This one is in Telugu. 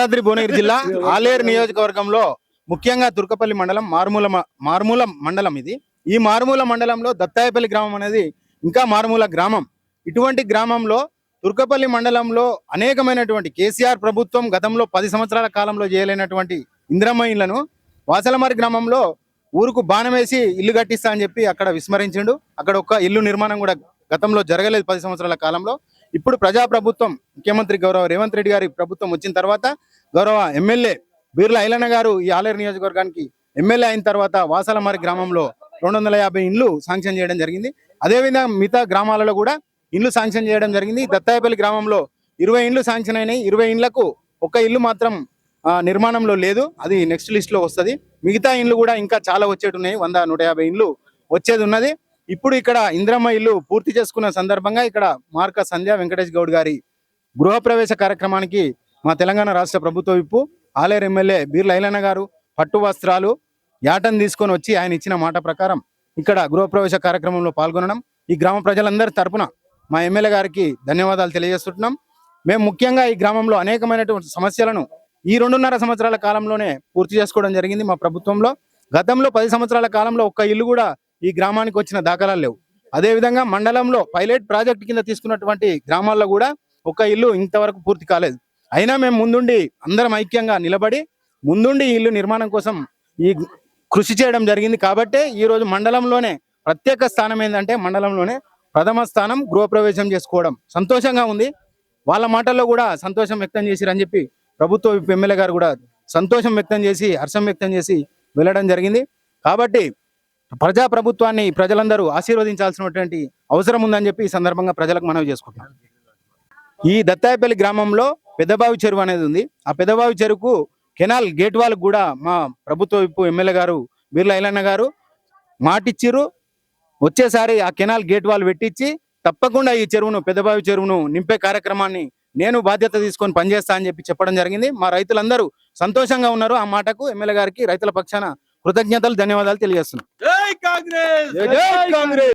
యాదాద్రి భువనగిరి జిల్లా ఆలేరు నియోజకవర్గంలో ముఖ్యంగా తుర్కపల్లి మండలం మారుమూల మారుమూల మండలం ఇది. ఈ మారుమూల మండలంలో దత్తాయపల్లి గ్రామం అనేది ఇంకా మారుమూల గ్రామం. ఇటువంటి గ్రామంలో తుర్కపల్లి మండలంలో అనేకమైనటువంటి కేసీఆర్ ప్రభుత్వం గతంలో పది సంవత్సరాల కాలంలో చేయలేనటువంటి ఇంద్రమ్మ ఇళ్ళను వాసలమారి గ్రామంలో ఊరుకు బాణం వేసి ఇల్లు కట్టిస్తా అని చెప్పి అక్కడ విస్మరించిండు. అక్కడ ఒక ఇల్లు నిర్మాణం కూడా గతంలో జరగలేదు పది సంవత్సరాల కాలంలో. ఇప్పుడు ప్రజా ప్రభుత్వం ముఖ్యమంత్రి గౌరవ రేవంత్ రెడ్డి గారి ప్రభుత్వం వచ్చిన తర్వాత గౌరవ ఎమ్మెల్యే బీర్ల ఐలన్న గారు ఈ ఆలేరు నియోజకవర్గానికి ఎమ్మెల్యే అయిన తర్వాత వాసలమారి గ్రామంలో రెండు వందల యాభై ఇండ్లు శాంక్షన్ చేయడం జరిగింది. అదేవిధంగా మిగతా గ్రామాలలో కూడా ఇండ్లు శాంక్షన్ చేయడం జరిగింది. దత్తాయపల్లి గ్రామంలో ఇరవై ఇండ్లు శాంక్షన్ అయినాయి. ఇరవై ఇండ్లకు ఒక ఇల్లు మాత్రం నిర్మాణంలో లేదు. అది నెక్స్ట్ లిస్ట్లో వస్తుంది. మిగతా ఇండ్లు కూడా ఇంకా చాలా వచ్చేటున్నాయి. వంద నూట యాభై ఇండ్లు వచ్చేది ఉన్నది. ఇప్పుడు ఇక్కడ ఇంద్రమ్మ ఇల్లు పూర్తి చేసుకున్న సందర్భంగా ఇక్కడ మార్క సంధ్య వెంకటేష్ గౌడ్ గారి గృహప్రవేశ కార్యక్రమానికి మా తెలంగాణ రాష్ట్ర ప్రభుత్వ విప్పు ఆలేరు ఎమ్మెల్యే బీర్ల ఐలన్న గారు పట్టు వస్త్రాలు యాటం తీసుకొని వచ్చి ఆయన ఇచ్చిన మాట ప్రకారం ఇక్కడ గృహప్రవేశ కార్యక్రమంలో పాల్గొనడం. ఈ గ్రామ ప్రజలందరి తరపున మా ఎమ్మెల్యే గారికి ధన్యవాదాలు తెలియజేస్తున్నాం. మేము ముఖ్యంగా ఈ గ్రామంలో అనేకమైనటువంటి సమస్యలను ఈ రెండున్నర సంవత్సరాల కాలంలోనే పూర్తి చేసుకోవడం జరిగింది మా ప్రభుత్వంలో. గతంలో పది సంవత్సరాల కాలంలో ఒక్క ఇల్లు కూడా ఈ గ్రామానికి వచ్చిన దాఖలాలు లేవు. అదేవిధంగా మండలంలో పైలట్ ప్రాజెక్ట్ కింద తీసుకున్నటువంటి గ్రామాల్లో కూడా ఒక ఇల్లు ఇంతవరకు పూర్తి కాలేదు. అయినా మేము ముందుండి అందరం ఐక్యంగా నిలబడి ముందుండి ఈ ఇల్లు నిర్మాణం కోసం ఈ కృషి చేయడం జరిగింది. కాబట్టే ఈరోజు మండలంలోనే ప్రత్యేక స్థానం ఏంటంటే మండలంలోనే ప్రథమ స్థానం గృహప్రవేశం చేసుకోవడం. సంతోషంగా ఉంది. వాళ్ళ మాటల్లో కూడా సంతోషం వ్యక్తం చేసిరని చెప్పి ప్రభుత్వ ఎమ్మెల్యే గారు కూడా సంతోషం వ్యక్తం చేసి హర్షం వ్యక్తం చేసి వెళ్ళడం జరిగింది. కాబట్టి ప్రజా ప్రభుత్వాన్ని ప్రజలందరూ ఆశీర్వదించాల్సినటువంటి అవసరం ఉందని చెప్పి ఈ సందర్భంగా ప్రజలకు మనవి చేసుకుంటున్నాం. ఈ దత్తాయపల్లి గ్రామంలో పెద్దబావి చెరువు అనేది ఉంది. ఆ పెద్దబావి చెరువుకు కెనాల్ గేట్ వాళ్ళకు కూడా మా ప్రభుత్వ విప్పు ఎమ్మెల్యే గారు బీర్ల ఐలన్న గారు మాటిచ్చిర్రు వచ్చేసారి ఆ కెనాల్ గేట్ వాళ్ళు పెట్టించి తప్పకుండా ఈ చెరువును పెద్దబావి చెరువును నింపే కార్యక్రమాన్ని నేను బాధ్యత తీసుకొని పనిచేస్తా అని చెప్పి చెప్పడం జరిగింది. మా రైతులందరూ సంతోషంగా ఉన్నారు. ఆ మాటకు ఎమ్మెల్యే గారికి రైతుల పక్షాన కృతజ్ఞతలు ధన్యవాదాలు తెలియజేస్తున్నాను Congress! Jai Congress!